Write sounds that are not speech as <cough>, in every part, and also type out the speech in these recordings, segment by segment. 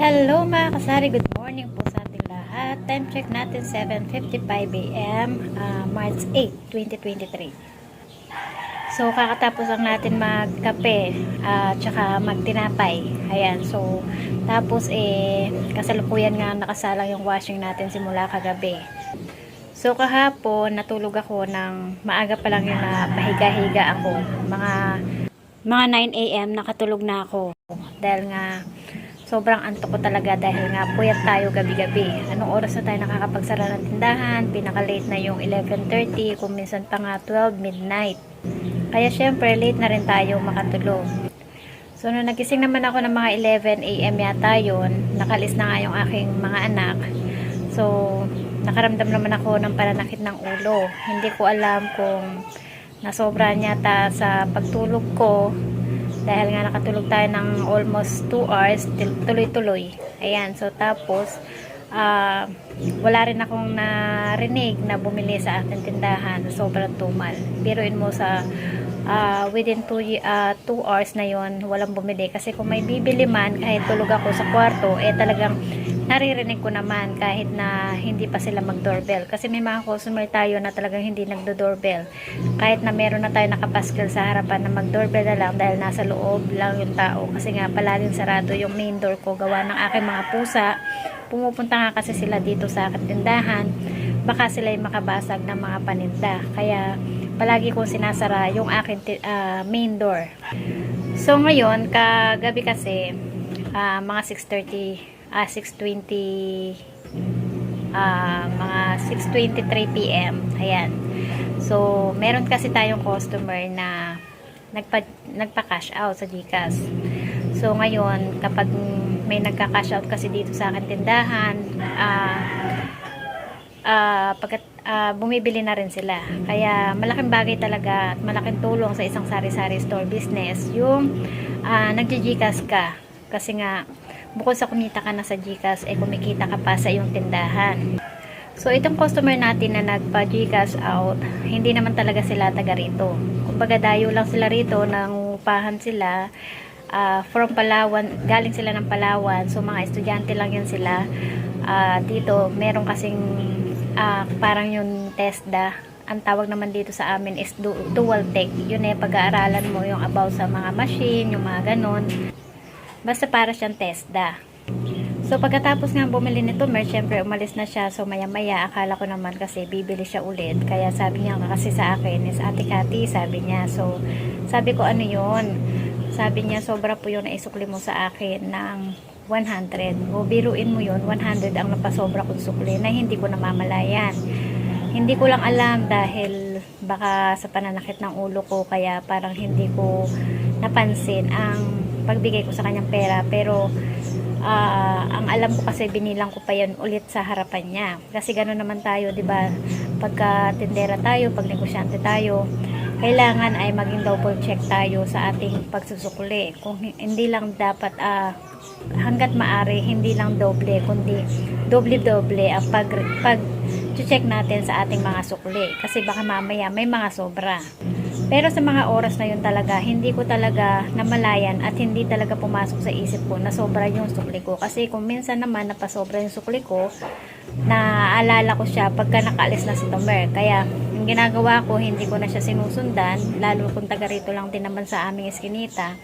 Hello mga kasari, good morning po sa ating lahat. Time check natin 7.55 a.m. ah, March 8, 2023. So kakatapos lang natin magkape at saka magtinapay. Ayan, so tapos eh kasalukuyan nga nakasalang yung washing natin simula kagabi. So kahapon natulog ako ng maaga pa lang yun na mahiga-higa ako. Mga mga 9 a.m. nakatulog na ako. Dahil nga sobrang antok ko talaga dahil nga puyat tayo gabi-gabi. Anong oras na tayo nakakapagsara ng tindahan? Pinaka-late na yung 11.30, kung minsan pa nga 12 midnight. Kaya syempre, late na rin tayo makatulog. So, nung nagising naman ako ng mga 11 a.m. yata yun, nakalis na nga yung aking mga anak. So, nakaramdam naman ako ng pananakit ng ulo. Hindi ko alam kung nasobra yata sa pagtulog ko dahil nga nakatulog tayo ng almost 2 hours tuloy-tuloy. Ayan so tapos ah, wala rin akong narinig na bumili sa ating tindahan. Sobrang tumal. Biruin mo sa ah, within 2 hours na yon walang bumili kasi kung may bibili man kahit tulog ako sa kwarto eh talagang naririnig ko naman kahit na hindi pa sila mag-doorbell. Kasi may mga customer tayo na talagang hindi nagdo-doorbell. Kahit na meron na tayo nakapaskil sa harapan na mag-doorbell na lang dahil nasa loob lang yung tao. Kasi nga palaging sarado yung main door ko gawa ng aking mga pusa. Pumupunta nga kasi sila dito sa aking tindahan. Baka sila yung makabasag ng mga paninda. Kaya palagi kong sinasara yung aking ti- ah, main door. So ngayon, kagabi kasi ah, mga 6.30 ah 6.20 ah mga 6.23 p.m. Ayan. So, meron kasi tayong customer na nagpa, nagpa-cash out sa GCash. So, ngayon, kapag may nagka-cash out kasi dito sa akin tindahan, ah ah pagkat ah, bumibili na rin sila. Kaya malaking bagay talaga at malaking tulong sa isang sari-sari store business yung uh, nagji-GCash ka. Kasi nga bukod sa kumita ka na sa GCash, eh kumikita ka pa sa iyong tindahan. So, itong customer natin na nagpa-GCash out, hindi naman talaga sila taga rito. Kumbaga, dayo lang sila rito, nangupahan sila, ah, from Palawan, galing sila ng Palawan, so mga estudyante lang yan sila. Ah, dito, meron kasing ah, parang yung TESDA, ang tawag naman dito sa amin is du- dual tech. Yun eh, pag-aaralan mo yung about sa mga machine, yung mga ganon. Basta para siyang TESDA. So, pagkatapos nga bumili nito, Mer, syempre umalis na siya. So, maya-maya, akala ko naman kasi bibili siya ulit. Kaya sabi niya kasi sa akin is, Ate Kati, sabi niya. So, sabi ko, ano yun? Sabi niya, sobra po yun na isukli mo sa akin ng 100. O, biruin mo yun, 100 ang napasobra kong sukli na hindi ko namamalayan. Hindi ko lang alam dahil baka sa pananakit ng ulo ko kaya parang hindi ko napansin ang pagbigay ko sa kanyang pera pero ah, ang alam ko kasi binilang ko pa yan ulit sa harapan niya kasi gano'n naman tayo 'di ba pagka tindera tayo pag negosyante tayo kailangan ay maging double check tayo sa ating pagsusukli kung hi- hindi lang dapat ah, hanggat maari hindi lang doble kundi doble-doble ang pag, pag check natin sa ating mga sukli kasi baka mamaya may mga sobra pero sa mga oras na yun talaga, hindi ko talaga namalayan at hindi talaga pumasok sa isip ko na sobra yung sukli ko. Kasi kung minsan naman napasobra yung sukli ko, naaalala ko siya pagka nakaalis na si Tomer. Kaya, yung ginagawa ko, hindi ko na siya sinusundan, lalo kung taga rito lang din naman sa aming eskinita.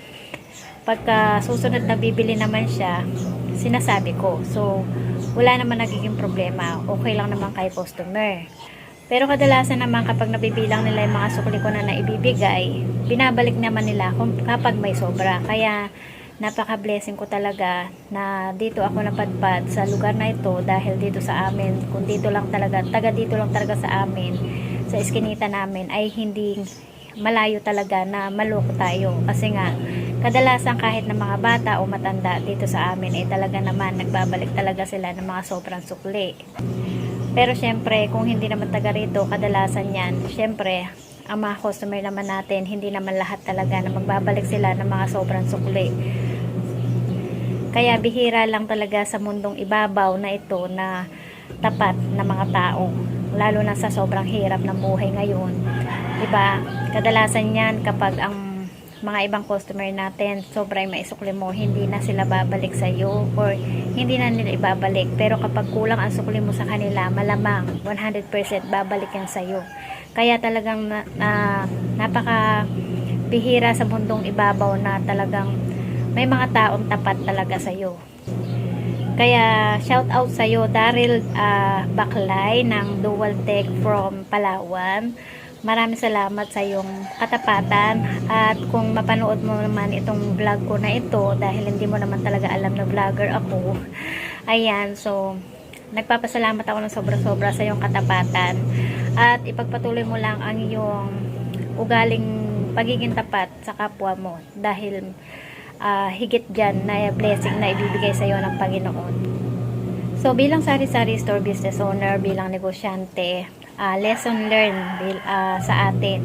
Pagka susunod na bibili naman siya, sinasabi ko. So, wala naman nagiging problema. Okay lang naman kay customer. Pero kadalasan naman kapag nabibilang nila yung mga sukli ko na naibibigay, binabalik naman nila kung kapag may sobra. Kaya napaka-blessing ko talaga na dito ako napadpad sa lugar na ito dahil dito sa amin, kung dito lang talaga, taga dito lang talaga sa amin, sa eskinita namin ay hindi malayo talaga na maloko tayo. Kasi nga, kadalasan kahit na mga bata o matanda dito sa amin ay talaga naman nagbabalik talaga sila ng mga sobrang sukli. Pero syempre, kung hindi naman taga rito, kadalasan yan, syempre, ang mga customer naman natin, hindi naman lahat talaga na magbabalik sila ng mga sobrang sukli. Kaya bihira lang talaga sa mundong ibabaw na ito na tapat na mga tao. Lalo na sa sobrang hirap ng buhay ngayon. 'Di ba? Kadalasan yan kapag ang mga ibang customer natin, sobrang maisukli mo, hindi na sila babalik sa iyo or hindi na nila ibabalik. Pero kapag kulang ang sukli mo sa kanila, malamang 100% babalik yan sa iyo. Kaya talagang na, na, napaka bihira sa mundong ibabaw na talagang may mga taong tapat talaga sa iyo. Kaya shout out sa iyo Daryl ah, Baklay ng Dual Tech from Palawan. Maraming salamat sa iyong katapatan at kung mapanood mo naman itong vlog ko na ito dahil hindi mo naman talaga alam na vlogger ako. <laughs> Ayan, so nagpapasalamat ako ng sobra-sobra sa iyong katapatan at ipagpatuloy mo lang ang iyong ugaling pagiging tapat sa kapwa mo dahil ah, higit dyan na blessing na ibibigay sa iyo ng Panginoon. So bilang sari-sari store business owner, bilang negosyante, ah, lesson learned ah, sa atin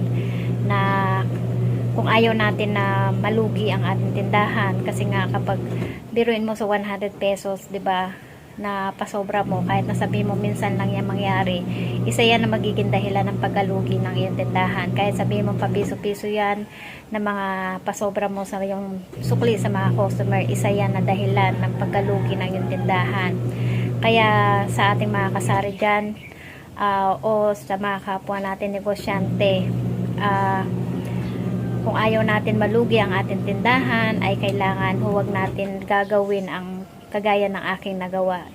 na kung ayaw natin na malugi ang ating tindahan kasi nga kapag biruin mo sa 100 pesos, 'di ba? na pasobra mo kahit nasabi mo minsan lang yan mangyari isa yan na magiging dahilan ng pagkalugi ng iyong tindahan kahit sabi mo papiso-piso yan na mga pasobra mo sa yung sukli sa mga customer isa yan na dahilan ng pagkalugi ng iyong tindahan kaya sa ating mga kasari dyan ah, o sa mga kapwa natin negosyante ah, kung ayaw natin malugi ang ating tindahan ay kailangan huwag natin gagawin ang kagaya ng aking nagawa.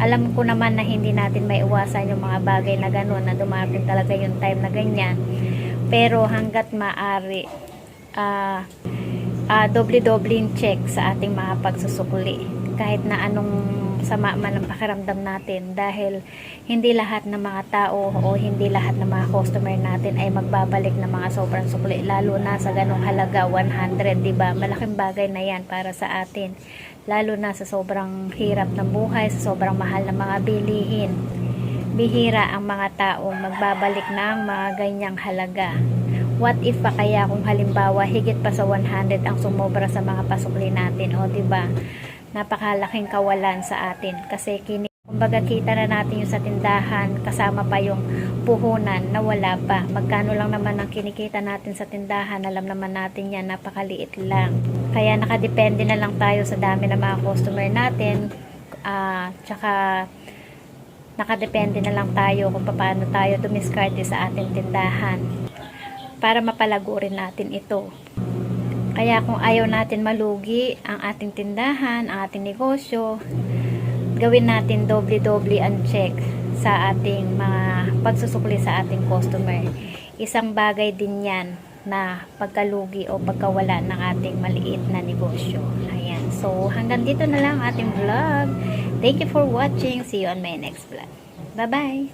Alam ko naman na hindi natin may iwasan yung mga bagay na gano'n na dumating talaga yung time na ganyan. Pero hanggat maaari, ah ah, doble-doble check sa ating mga pagsusukli. Kahit na anong sama man ang pakiramdam natin dahil hindi lahat ng mga tao o hindi lahat ng mga customer natin ay magbabalik ng mga sobrang sukli lalo na sa ganong halaga 100 di ba? Malaking bagay na yan para sa atin lalo na sa sobrang hirap ng buhay sa sobrang mahal ng mga bilihin. Bihira ang mga taong magbabalik ng mga ganyang halaga. What if pa kaya kung halimbawa higit pa sa 100 ang sumobra sa mga pasukli natin o di ba napakalaking kawalan sa atin. Kasi kini kumbaga kita na natin yung sa tindahan kasama pa yung puhunan na wala pa. Magkano lang naman ang kinikita natin sa tindahan alam naman natin yan napakaliit lang. Kaya nakadepende na lang tayo sa dami ng mga customer natin ah tsaka nakadepende na lang tayo kung paano tayo dumiskarte sa ating tindahan para mapalago rin natin ito kaya kung ayaw natin malugi ang ating tindahan, ang ating negosyo, gawin natin doble-doble ang check sa ating mga pagsusukli sa ating customer. Isang bagay din yan na pagkalugi o pagkawala ng ating maliit na negosyo. Ayan. So, hanggang dito na lang ating vlog. Thank you for watching. See you on my next vlog. Bye-bye!